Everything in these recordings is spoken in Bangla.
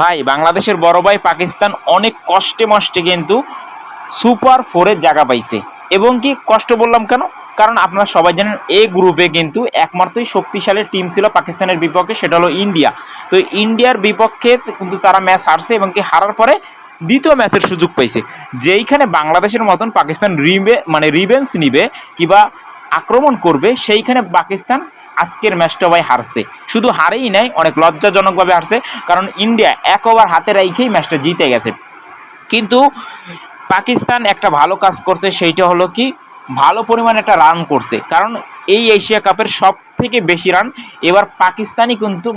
ভাই, বাংলাদেশের বড় ভাই পাকিস্তান অনেক কষ্টে মষ্টে কিন্তু সুপার ফোরের জায়গা পাইছে। এবং কি কষ্ট বললাম কেন? কারণ আপনারা সবাই জানেন, এ গ্রুপে কিন্তু একমাত্রই শক্তিশালী টিম ছিল পাকিস্তানের বিপক্ষে, সেটা হলো ইন্ডিয়া। তো ইন্ডিয়ার বিপক্ষে কিন্তু তারা ম্যাচ হারছে এবং কি হারার পরে দ্বিতীয় ম্যাচের সুযোগ পাইছে। যেইখানে বাংলাদেশের মতন পাকিস্তান রিবে মানে রিভেন্স নিবে কিবা আক্রমণ করবে, সেইখানে পাকিস্তান আজকের ম্যাচটা ভাই হারছে। শুধু হারেই নাই, অনেক লজ্জাজনকভাবে হারছে, কারণ ইন্ডিয়া এক ওভার হাতে রেখেই ম্যাচটা জিতে গেছে। কিন্তু পাকিস্তান একটা ভালো কাজ করছে, সেইটা হলো কি ভালো পরিমাণে একটা রান করছে। কারণ এই এশিয়া কাপের সব থেকে বেশি রান এবার পাকিস্তানি কিন্তু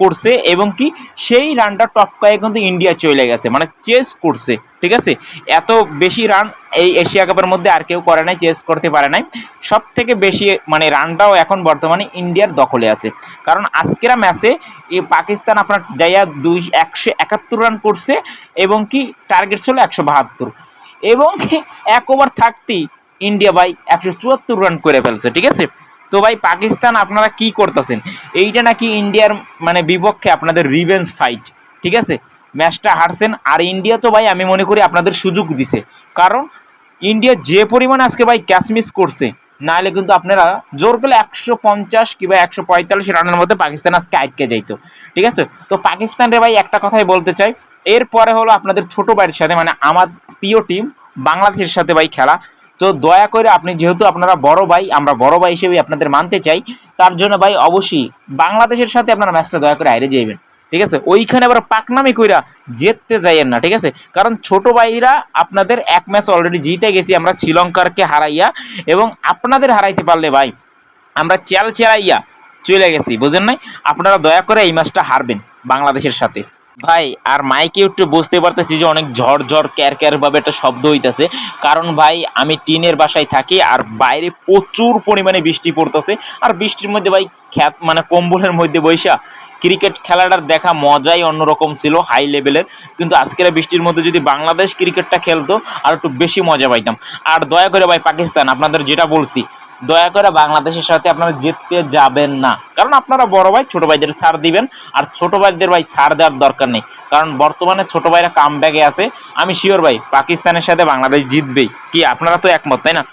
করছে এবং কি সেই রানটা টপকায়ে কিন্তু ইন্ডিয়া চলে গেছে। মানে চেস করছে, ঠিক আছে? এত বেশি রান এই এশিয়া কাপের মধ্যে আর কেউ করে নাই চেস করতে পারে নাই। সব থেকে বেশি মানে রানটাও এখন বর্তমানে ইন্ডিয়ার দখলে আছে। কারণ আজকেরা ম্যাচে এই পাকিস্তান আপনার যাইয়া দুই একশো একাত্তর রান করছে এবং কি টার্গেট ছিল একশো বাহাত্তর। এবং এক ওভার থাকতেই ইন্ডিয়া ভাই একশো চুয়াত্তর রান করে ফেলছে, ঠিক আছে? তো ভাই পাকিস্তান আপনারা কি করতেছেন? এইটা নাকি ইন্ডিয়ার মানে বিপক্ষে আপনাদের রিভেন্স ফাইট ঠিক আছে? ম্যাচটা হারছেন, আর ইন্ডিয়া তো ভাই আমি মনে করি আপনাদের সুযোগ দিছে। কারণ ইন্ডিয়া যে পরিমাণ আজকে ভাই ক্যাচ মিস করছে, নাহলে কিন্তু আপনারা জোর করলে একশো পঞ্চাশ কিংবা একশো পঁয়তাল্লিশ রানের মধ্যে পাকিস্তান আজকে আটকে যাইতো, ঠিক আছে? তো পাকিস্তানের ভাই একটা কথাই বলতে চাই, এরপরে হলো আপনাদের ছোট ভাইয়ের সাথে মানে আমার প্রিয় টিম বাংলাদেশের সাথে ভাই খেলা। তো দয়া করে আপনি যেহেতু আপনারা বড় ভাই, আমরা বড় ভাই হিসেবে আপনাদের মানতে চাই, তার জন্য ভাই অবশ্যই বাংলাদেশের সাথে আপনারা ম্যাচটা দয়া করে হারে যাইবেন, ঠিক আছে? ওইখানে আবার পাকনামি কইরা জিততে যাইয়েন না, ঠিক আছে? কারণ ছোট ভাইরা আপনাদের এক ম্যাচ অলরেডি জিতে গেছি, আমরা শ্রীলঙ্কারকে হারাইয়া, এবং আপনাদের হারাইতে পারলে ভাই, আমরা চেল চেলাইয়া চলে গেছি, বুঝেন নাই? আপনারা দয়া করে এই ম্যাচটা হারবেন বাংলাদেশের সাথে। ভাই, আর মাইকে একটু বুঝতে পারতেছি যে অনেক ঝড় ঝড়, ক্যার ক্যার ভাবে একটা শব্দ হইতাছে। কারণ ভাই, আমি টিনের বাসায় থাকি আর বাইরে প্রচুর পরিমাণে বৃষ্টি পড়তেছে। আর বৃষ্টির মধ্যে ভাই, খ্যাত মানে কম্বলের মধ্যে বৈশা ক্রিকেট খেলাটার দেখা মজাই অন্যরকম ছিল হাই লেভেলের কিন্তু আজকের বৃষ্টির মধ্যে যদি বাংলাদেশ ক্রিকেটটা খেলতো, আর একটু বেশি মজা পাইতাম। আর দয়া করে ভাই, পাকিস্তান, আপনাদের যেটা বলছি দয়া করে বাংলাদেশের সাথে আপনারা জিততে যাবেন না। কারণ আপনারা বড় ভাই, ছোট ভাইদের ছাড় দিবেন, আর ছোট ভাইদের ভাই ছাড় দেওয়ার দরকার নেই। কারণ বর্তমানে ছোট ভাইরা কাম ব্যাগে আছে। আমি শিওর ভাই, পাকিস্তানের সাথে বাংলাদেশ জিতবেই। কি, আপনারা তো একমত, তাই না?